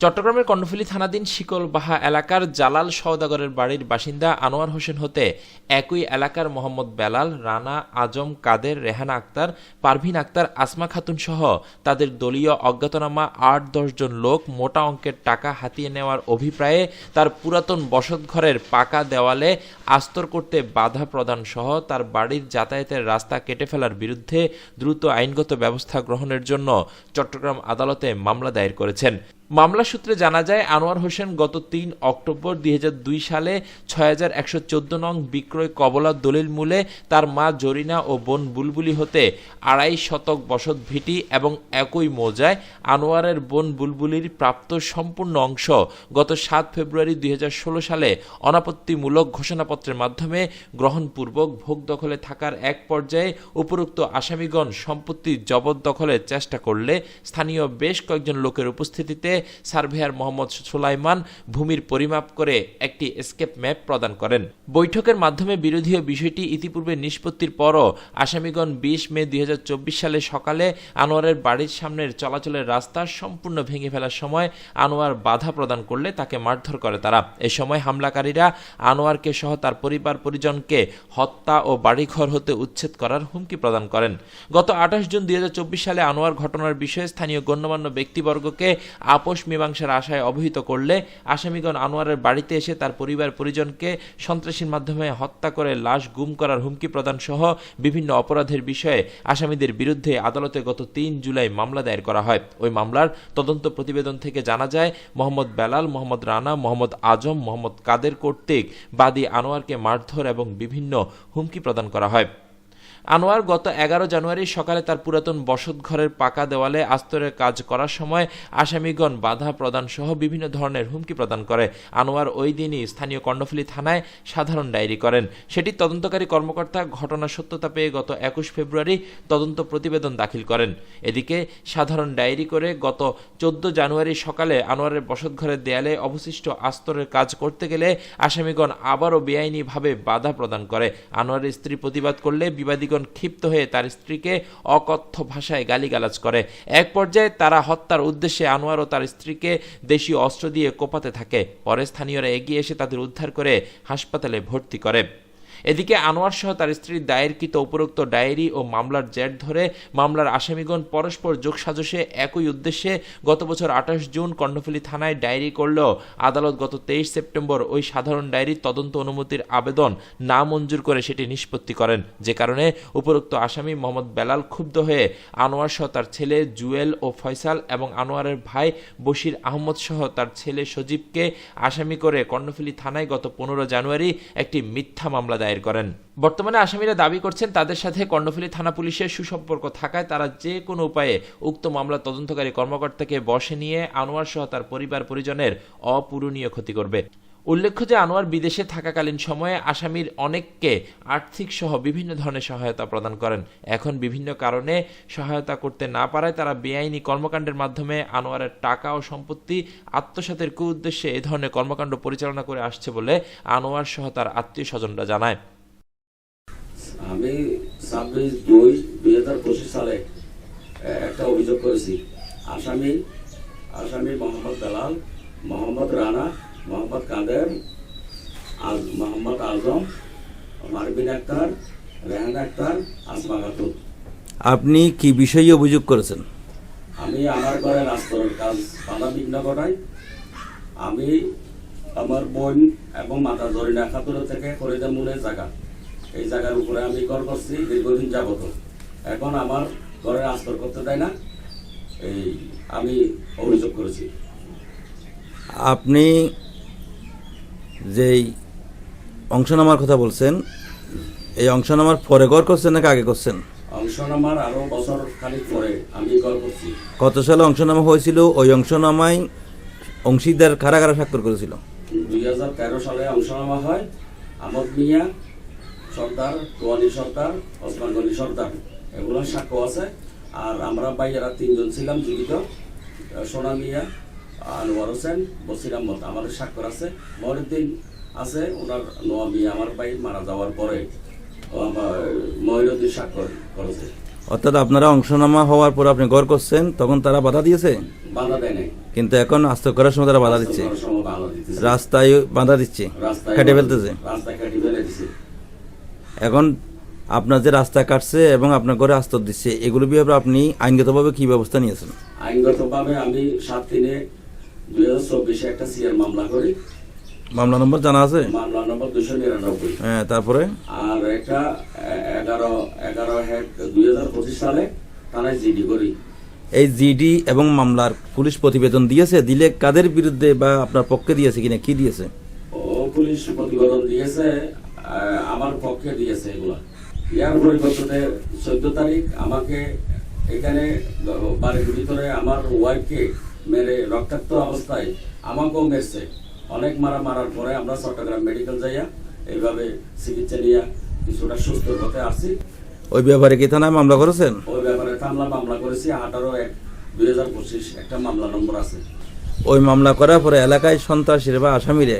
চট্টগ্রামের কর্ণফুলী থানাধীন শিকলবাহা এলাকার জালাল সওদাগরের বাড়ির বাসিন্দা আনোয়ার হোসেন হতে একই এলাকার মোহাম্মদ বেলাল, রানা আজম, কাদের, রেহানা আক্তার, পারভিন আক্তার, আসমা খাতুন সহ তাদের দলীয় অজ্ঞাতনামা আট দশজন লোক মোটা অঙ্কের টাকা হাতিয়ে নেওয়ার অভিপ্রায়ে তার পুরাতন বসতঘরের পাকা দেওয়ালে আস্তর করতে বাধা প্রদান সহ তার বাড়ির যাতায়াতের রাস্তা কেটে ফেলার বিরুদ্ধে দ্রুত আইনগত ব্যবস্থা গ্রহণের জন্য চট্টগ্রাম আদালতে মামলা দায়ের করেছেন। মামলা সূত্রে জানা যায়, আনোয়ার হোসেন গত তিন অক্টোবর দুই হাজার দুই সালে ছয় হাজার একশো চোদ্দ নং বিক্রয় কবলা দলিল মূলে তার মা জরিনা ও বোন বুলবুলি হতে আড়াই শতক বসত ভিটি এবং একই মৌজায় আনোয়ারের বোন বুলবুলির প্রাপ্ত সম্পূর্ণ অংশ গত সাত ফেব্রুয়ারি দুই হাজার ষোলো সালে অনাপত্তিমূলক ঘোষণাপত্রের মাধ্যমে গ্রহণপূর্বক ভোগ দখলে থাকার এক পর্যায়ে উপরোক্ত আসামিগণ সম্পত্তি জবরদখলের চেষ্টা করলে স্থানীয় বেশ কয়েকজন লোকের উপস্থিতিতে সার্ভেয়ার মোহাম্মদ সুলাইমান ভূমির পরিমাপ করে একটি এসকেপ ম্যাপ প্রদান করেন। বৈঠকের মাধ্যমে বিরোধীয় বিষয়টি ইতিপূর্বে নিষ্পত্তির পরও আসামিগণ বিশ মে দুই সালে সকালে আনোয়ারের বাড়ির সামনের চলাচলের রাস্তা সম্পূর্ণ ভেঙে ফেলার সময় আনোয়ার বাধা প্রদান করলে তাকে মারধর করে তারা। এ সময় হামলাকারীরা আনোয়ারকে সহ তার পরিবার পরিজনকে হত্যা ও বাড়িঘর হতে উচ্ছেদ করার হুমকি প্রদান করেন। গত আঠাশ জুন দুই হাজার চব্বিশ সালে আনোয়ার ঘটনার বিষয়ে স্থানীয় গণ্যমান্য ব্যক্তিবর্গকে আপোষ মীমাংসার আশায় অবহিত করলে আসামিগণ আনোয়ারের বাড়িতে এসে তার পরিবার পরিজনকে সন্ত্রাসীর মাধ্যমে হত্যা করে লাশ গুম করার হুমকি প্রদান সহ বিভিন্ন অপরাধের বিষয়ে আসামিদের বিরুদ্ধে আদালতে গত তিন জুলাই মামলা দায়ের করা হয়। ওই মামলার তদন্ত প্রতিবেদন থেকে জানা যায়, মোহাম্মদ বেলাল, মোহাম্মদ রানা, মোহাম্মদ আজম, মোহাম্মদ কাদের কর্তৃক বাদী আনোয়ারকে মারধর এবং বিভিন্ন হুমকি প্রদান করা হয়। আনোয়ার গত এগারো জানুয়ারি সকালে তার পুরাতন বসত ঘরের পাকা দেওয়ালে আস্তরের কাজ করার সময় আসামিগণ বাধা প্রদান সহ বিভিন্ন ধরনের হুমকি প্রদান করে। আনোয়ার ওই দিনই স্থানীয় কর্ণফুলী থানায় সাধারণ ডায়েরি করেন। সেটি তদন্তকারী কর্মকর্তা ঘটনার সত্যতা পেয়ে গত একুশ ফেব্রুয়ারি তদন্ত প্রতিবেদন দাখিল করেন। এদিকে সাধারণ ডায়েরি করে গত চোদ্দ জানুয়ারি সকালে আনোয়ারের বসতঘরের দেয়ালে অবশিষ্ট আস্তরের কাজ করতে গেলে আসামিগণ আবারও বেআইনিভাবে বাধা প্রদান করে। আনোয়ারের স্ত্রী প্রতিবাদ করলে বিবাদীগণ ক্ষিপ্ত হয়ে তার স্ত্রীকে অকথ্য ভাষায় গালিগালাজ করে। এক পর্যায়ে তারা হত্যার উদ্দেশ্যে আনোয়ার ও তার স্ত্রীকে দেশীয় অস্ত্র দিয়ে কোপাতে থাকে। পরে স্থানীয়রা এগিয়ে এসে তাদের উদ্ধার করে হাসপাতালে ভর্তি করে। এদিকে আনোয়ার সহ তার স্ত্রীর দায়েরকৃত উপরোক্ত ডায়েরি ও মামলার জের ধরে মামলার আসামিগণ পরস্পর যোগসাজশে একই উদ্দেশ্যে গত বছর আঠাশ জুন কর্ণফুলী থানায় ডায়েরি করলেও আদালত গত তেইশ সেপ্টেম্বর ওই সাধারণ ডায়েরির তদন্ত অনুমতির আবেদন না মঞ্জুর করে সেটি নিষ্পত্তি করেন। যে কারণে উপরোক্ত আসামি মোহাম্মদ বেলাল ক্ষুব্ধ হয়ে আনোয়ার সহ তার ছেলে জুয়েল ও ফয়সাল এবং আনোয়ারের ভাই বশির আহমদ সহ তার ছেলে সজীবকে আসামি করে কর্ণফুলী থানায় গত পনেরো জানুয়ারি একটি মিথ্যা মামলা দায়ের করেন। বর্তমানে আসামিরা দাবি করছেন, তাদের সাথে কর্ণফুলী থানা পুলিশের সুসম্পর্ক থাকায় তারা যে কোনো উপায়ে উক্ত মামলা তদন্তকারী কর্মকর্তাকে বসে নিয়ে আনোয়ার সহ তার পরিবার পরিজনের অপূরণীয় ক্ষতি করবে। উল্লেখ্য যে আনোয়ার বিদেশে থাকাকালীন সময়ে আসামির অনেককে আর্থিক সহ বিভিন্ন ধরনের সহায়তা প্রদান করেন। এখন বিভিন্ন কারণে সহায়তা করতে না পারায় তারা বেআইনি কর্মকাণ্ডের মাধ্যমে আনোয়ারের টাকা ও সম্পত্তি আত্মসাতের কু উদ্দেশ্যে এ ধরনের কর্মকাণ্ড পরিচালনা করে আসছে বলে আনোয়ার সহ তার আত্মীয় স্বজনরা জানায়। আমি ছাব্বিশ দুই দুই হাজার পঁচিশ সালে একটা অভিযোগ করেছি। আসামি আসামি মোহাম্মদ দালাল, মোহাম্মদ রানা মোহাম্মদ কাদের আজ মোহাম্মদ আজম মারবিন আক্তার রেহান আক্তার আসমা খাতুন। আপনি কি বিষয়ে অভিযোগ করেছেন? আমি আমার ঘরে রাস্তরের কাজ বাধা বিঘ্ন ঘটাই। আমি আমার বোন এবং মাতা জরিনা খাতুনের থেকে ফরিদা মুনের জায়গা। এই জায়গার উপরে আমি ঘর করছি দীর্ঘদিন যাবত। এখন আমার ঘরে আস্তর করতে দেয় না। এই আমি অভিযোগ করেছি। আপনি যেই অংশ নামার কথা বলছেন এই অংশ নামার পরে ঘর করছেন নাকি আগে করছেন? অংশ নামার আরও বছর খানিক পরে আমি ঘর করছি। কত সালে অংশ নামা হয়েছিল? ওই অংশ নামায় অংশীদার কারা কারা স্বাক্ষর করেছিল? দুই হাজার তেরো সালে অংশ নেওয়া হয় আমদ মিয়া সর্দার তোয়ালি সর্দার ওসমান গনি সর্দার। এগুলো সাক্ষ্য আছে। আর আমরা ভাইয়েরা তিনজন ছিলাম জীবিত সোনা মিয়া আনোয়ার হোসেন বসির আহমদ আমাদের স্বাক্ষর আছে মহিউদ্দিন আছে ওনার নোয়া মিয়া আমার ভাই মারা যাওয়ার পরে ও স্বাক্ষর করেছে। অর্থাৎ আপনারা অংশনামা হওয়ার পর আপনি গড় করছেন তখন তারা বাধা দিয়েছে? বাধা দেয় নাই। কিন্তু এখন আস্তে করার সময় তারা বাধা দিচ্ছে। রাস্তায় বাধা দিচ্ছে কেটে ফেলতেছে। এখন আপনার যে রাস্তা কাটছে এবং আপনার ঘরে আস্তর দিচ্ছে এগুলো ব্যাপারে আপনি আইনগতভাবে কি ব্যবস্থা নিয়েছেন? আইনগতভাবে আমি সাত দিনে দুই হাজার চব্বিশে একটা সিআর মামলা করি। মামলা নম্বর জানা আছে? মামলা নম্বর দুশো নিরানব্বই। হ্যাঁ তারপরে? আর একটা এগারো এগারো হেড দুই হাজার পঁচিশ সালে থানায় জিডি করি। এই জিডি এবং মামলার পুলিশ প্রতিবেদন দিয়েছে? দিলে কাদের বিরুদ্ধে বা আপনার পক্ষে দিয়েছে কিনা কি দিয়েছে? ও পুলিশ প্রতিবেদন দিয়েছে আমার পক্ষে দিয়েছে এগুলা। ইয়ার পরিবর্তনে চোদ্দ তারিখ আমাকে এখানে বাড়ির ভিতরে আমার ওয়াইফকে মেরে রক্তাক্ত অবস্থায় আমাকেও মেরছে। অনেক মারা মারার পরে আমরা চট্টগ্রাম মেডিকেল যাইয়া এইভাবে চিকিৎসা নিয়ে কিছুটা সুস্থ হতে আসছি। ওই ব্যাপারে কি থানায় মামলা করেছেন? ওই ব্যাপারে মামলা মামলা করেছি। আঠারো এক দুই হাজার পঁচিশ একটা মামলা নম্বর আছে। ওই মামলা করার পরে এলাকায় সন্ত্রাসীর বা আসামিরে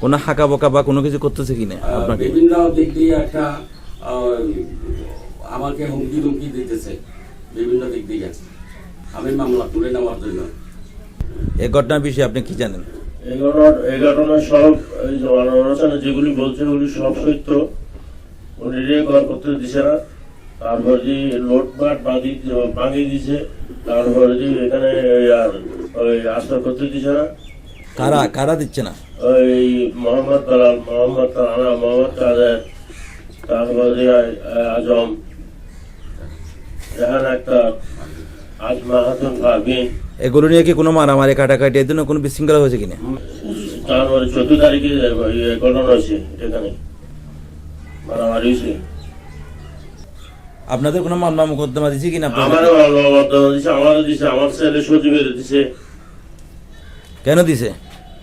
কোনো হাঁকা বকা বা কোনো কিছু করতেছে কিনা আহ, আপনাকে? বিভিন্ন দিক দিয়ে একটা আমাকে হুমকি ধুমকি দিতেছে। বিভিন্ন দিক দিয়ে। আমি মামলা তুলে নেওয়ার জন্য। এই ঘটনার বিষয়ে আপনি কি জানেন? এই ঘটনা- এই ঘটনা সব আলোচনা যেগুলি বলছে ওগুলি সব সত্য। উনি ঘর করতে দিছে না। তারপর যে লোটপাট বাঁধি ভাঙিয়ে দিছে তারপর যে এখানে আর ওই আস্তর করতে দিছে না। কারা কারা দিচ্ছে না? ওই মোহাম্মদ দালাল মোহাম্মদ তালানা মোহাম্মদ কাদের তারপর যে আজম। রেহান আক্তার আজমা হাতুন পারভিন এগুলো নিয়ে কি কোনো মারামারি কাটাকাটি এর জন্য কোনো বিশৃঙ্খলা হয়েছে কিনা? তারপরে চোদ্দ তারিখে হয়েছে এখানে। মারামারি হয়েছে। আপনাদের কোনো মামলা মোকদ্দমা দিচ্ছে কিনা? আমারও বর্তমান দিছে আমারও দিছে আমার ছেলে সচিবের দিছে। কেন দিছে?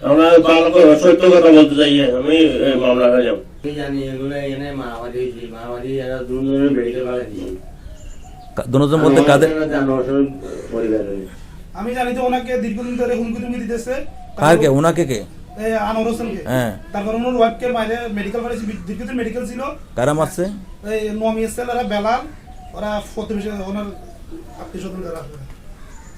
আমরা ভালো করে সত্য কথা বলতে চাই আমি মামলা আমি জানি এগুলো এখানে মারামারি হয়েছে মারামারি এরা দুজনে দিয়েছে মধ্যে কাদের পরিবারের আমি জানি যে ওনাকে দীর্ঘদিন ধরে হুমকি তুমকি দিতেছে। ওনাকে কে? আনোয়ার হোসেনকে হ্যাঁ। তারপর ওনার ওয়াইফকে বাইরে মেডিকেল কলেজ দীর্ঘদিন মেডিকেল ছিল। কারা মারছে? এই নমি এসেল ওরা বেলাল ওরা প্রতিবেশী ওনার আত্মীয় স্বজন যারা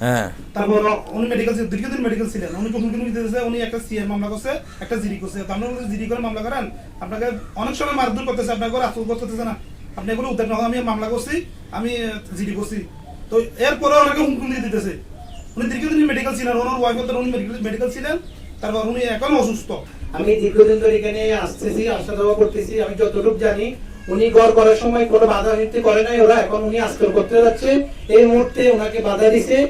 হ্যাঁ। তারপর উনি মেডিকেল ছিল দীর্ঘদিন মেডিকেল ছিলেন। উনি হুমকি তুমকি দিতেছে উনি একটা সিএর মামলা করছে একটা জিডি করছে। তো জিডি করে মামলা করেন আপনাকে অনেক সময় মারধর করতেছে আপনাকে করতেছে না। আপনি এগুলো উদ্যোগ না আমি মামলা করছি আমি জিডি করছি। তো এরপরে ওনাকে হুমকি দিতেছে। উনি দীর্ঘদিন মেডিকেল ছিলেন ওনার ওয়াইফ উনি মেডিকেল ছিলেন তারপর উনি এখন অসুস্থ। আমি দীর্ঘদিন ধরে এখানে আসতেছি আসা যাওয়া করতেছি, আমি যতটুকু জানি, উনি গড় করার সময় কোনো বাধা নিতে করে নাই, ওরা এখন উনি আস্তর করতে যাচ্ছে। এই মুহূর্তে ওনাকে বাধা দিছে।